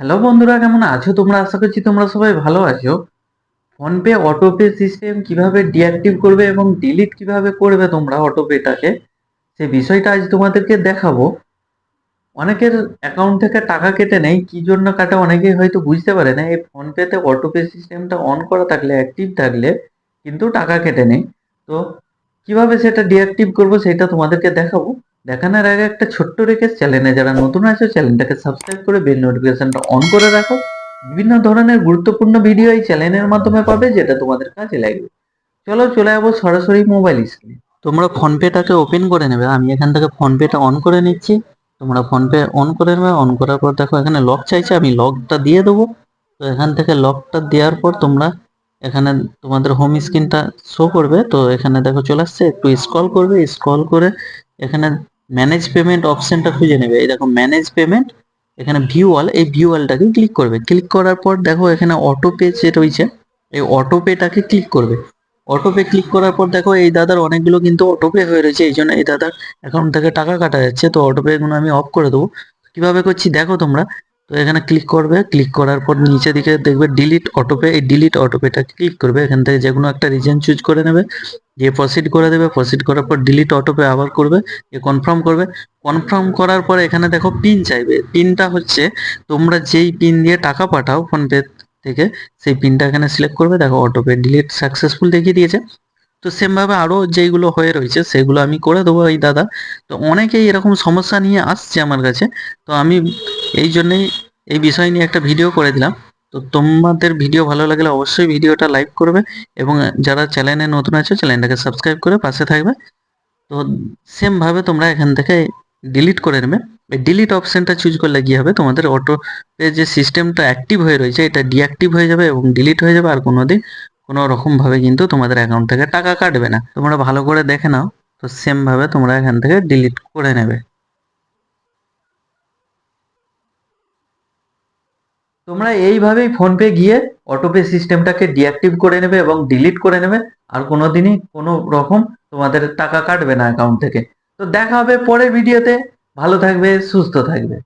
Hello বন্ধুরা, কেমন আছো? তোমরা আশা করছি তোমরা সবাই ভালো আছো। ফোনপে অটোপে সিস্টেম কীভাবে ডিঅ্যাক্টিভ করবে এবং ডিলিট কীভাবে করবে তোমরা অটোপেটাকে, সে বিষয়টা আজ তোমাদেরকে দেখাবো। অনেকের অ্যাকাউন্ট থেকে টাকা কেটে নেই, কি জন্য কাটে অনেকেই হয়তো বুঝতে পারে না। এই ফোনপেতে অটোপে সিস্টেমটা অন করা থাকলে অ্যাক্টিভ থাকলে কিন্তু টাকা কেটে নেই। তো কীভাবে সেটা ডিঅ্যাক্টিভ করব সেটা তোমাদেরকে দেখাবো। দেখানোর আগে একটা ছোট্ট রিকোয়েস্ট চ্যানেলে যারা নতুন আছে চ্যানেলটাকে সাবস্ক্রাইব করে বেল নোটিফিকেশনটা অন করে রাখো। বিভিন্ন ধরনের গুরুত্বপূর্ণ ভিডিও এই চ্যানেলের মাধ্যমে পাবে, যেটা তোমাদের কাজে লাগবে। চলো, চলে যাব সরাসরি মোবাইল স্ক্রিনে তোমরা ফোনপেটাকে ওপেন করে নেবে। আমি এখান থেকে ফোনপেটা অন করে নিচ্ছি। তোমরা ফোনপে অন করে নেবে। অন করার পর দেখো, এখানে লক চাইছে। আমি লকটা দিয়ে দেবো। তো এখান থেকে লকটা দেওয়ার পর তোমরা এখানে তোমাদের হোম স্ক্রিনটা শো করবে। তো এখানে দেখো চলে আসছে। একটু স্ক্রল করবে। স্ক্রল করে এখানে ম্যানেজ পেমেন্ট অপশনটা খুঁজে নেবে। এই দেখো ম্যানেজ পেমেন্ট এখানে ভিউ অল এই ভিউ অলটাকে ক্লিক করবে। ক্লিক করার পর দেখো, এখানে অটো পে যে রয়েছে এই অটো পেটাকে ক্লিক করবে। অটো পে ক্লিক করার পর দেখো, এই দাদার অনেকগুলো কিন্তু অটো পে হয়ে রয়েছে। এই জন্য এই দাদার অ্যাকাউন্ট থেকে টাকা কাটা যাচ্ছে। তো অটো পে গুলো আমি অফ করে দেবো। কীভাবে করছি, দেখো তোমরা। তো এখানে ক্লিক করবে। ক্লিক করার পর নিচে দিকে দেখবে ডিলিট অটোপে এই ডিলিট অটোপেটা ক্লিক করবে। এখান থেকে যে কোনো একটা রিজন চুজ করে নেবে। দিয়ে প্রসিড করে দেবে। প্রসিড করার পর ডিলিট অটোপে আবার করবে। দিয়ে কনফার্ম করবে। কনফার্ম করার পর এখানে দেখো পিন চাইবে। পিনটা হচ্ছে তোমরা যেই পিন দিয়ে টাকা পাঠাও ফোনপে থেকে, সেই পিনটা এখানে সিলেক্ট করবে। দেখো অটোপে ডিলিট সাকসেসফুল দেখিয়ে দিয়েছে। তো সেমভাবে আরও যেইগুলো হয়ে রয়েছে, সেগুলো আমি করে দেবো এই দাদা। তো অনেকেই এরকম সমস্যা নিয়ে আসছে আমার কাছে। তো আমি এই জন্যেই এই বিষয় নিয়ে একটা ভিডিও করে দিলাম। তো তোমাদের ভিডিও ভালো লাগলে অবশ্যই ভিডিওটা লাইক করবে এবং যারা চ্যানেলে নতুন আছে চ্যানেলটাকে সাবস্ক্রাইব করে পাশে থাকবে। তো সেমভাবে তোমরা এখান থেকে ডিলিট করে নেবে। এই ডিলিট অপশানটা চুজ করলে কি হবে? তোমাদের অটো পে যে সিস্টেমটা অ্যাক্টিভ হয়ে রয়েছে, এটা ডিঅ্যাক্টিভ হয়ে যাবে এবং ডিলিট হয়ে যাবে। আর কোনো দিন কোনো রকমভাবে কিন্তু তোমাদের অ্যাকাউন্ট থেকে টাকা কাটবে না। তোমরা ভালো করে দেখে নাও। তো সেমভাবে তোমরা এখান থেকে ডিলিট করে নেবে। তোমরা এইভাবেই ফোনপে গিয়ে অটোপে সিস্টেমটাকে ডিঅ্যাক্টিভ করে নেবে এবং ডিলিট করে নেবে, আর কোনোদিনই কোনো রকম তোমাদের টাকা কাটবে না অ্যাকাউন্ট থেকে। তো দেখা হবে পরের ভিডিওতে। ভালো থাকবে, সুস্থ থাকবে।